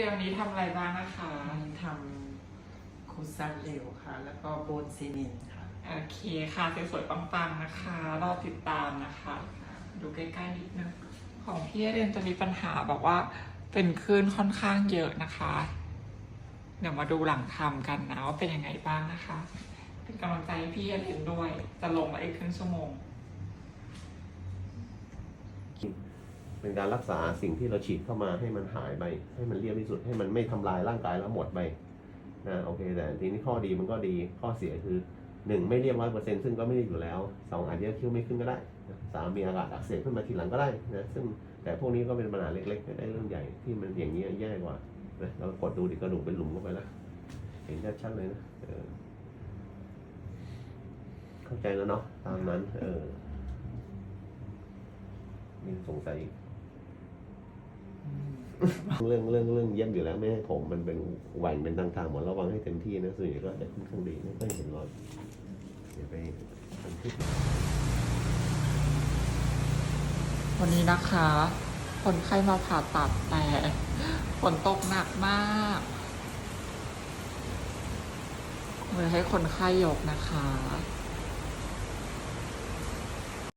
เรียนวันนี้ทำอะไรบ้างนะคะทำคูซันเหลวค่ะ แล้วก็โบนซีเมนต์ค่ะ โอเคค่ะสวยๆปังๆนะคะ รอติดตามนะคะ ดูใกล้ๆนิดนึงของพี่เรียนจะมีปัญหาแบบว่าเป็นคลื่นค่อนข้างเยอะนะคะ เดี๋ยวมาดูหลังทำกันนะว่าเป็นยังไงบ้างนะคะ เป็นกำลังใจให้พี่เรียนด้วย จะลงมาอีกครึ่งชั่วโมง เป็นการรักษาสิ่งที่เราฉีดเข้ามาให้มันหายไป ให้มันเรียบที่สุดให้มันไม่ทำลายร่างกายแล้วหมดไปนะโอเคแต่ทีนี้ข้อดีมันก็ดีข้อเสียคือหนึ่งไม่เรียบร้อยเปอร์เซ็นต์ซึ่งก็ไม่ได้อยู่แล้วสองอาจจะคิ้วไม่ขึ้นก็ได้สามมีอากาศอักเสบขึ้นมาทีหลังก็ได้นะซึ่งแต่พวกนี้ก็เป็นปัญหาเล็กๆไม่ได้เรื่องใหญ่ที่มันอย่างนี้แย่กว่านะเรากดดูดิกระดูกเป็นหลุมเข้าไปแล้วเห็นชัดๆเลยนะเออเข้าใจแล้วเนาะตามนั้น เออมีสงสัยอีก เรื่องเรื่องเรื่องเย็บอยู่แล้วไม่ให้ผมมันเป็นหว่งเป็นทางทางหมดระวังให้เต็มที่นะส่วนใหญ่ก็ได้ค่อนข้างดีไม่ค่อยเห็นรอยเดี๋ยวไปทำที่วันนี้นะคะ คนไข้มาผ่าตัดแต่ฝนตกหนักมากเลยให้คนไข้ยกนะคะ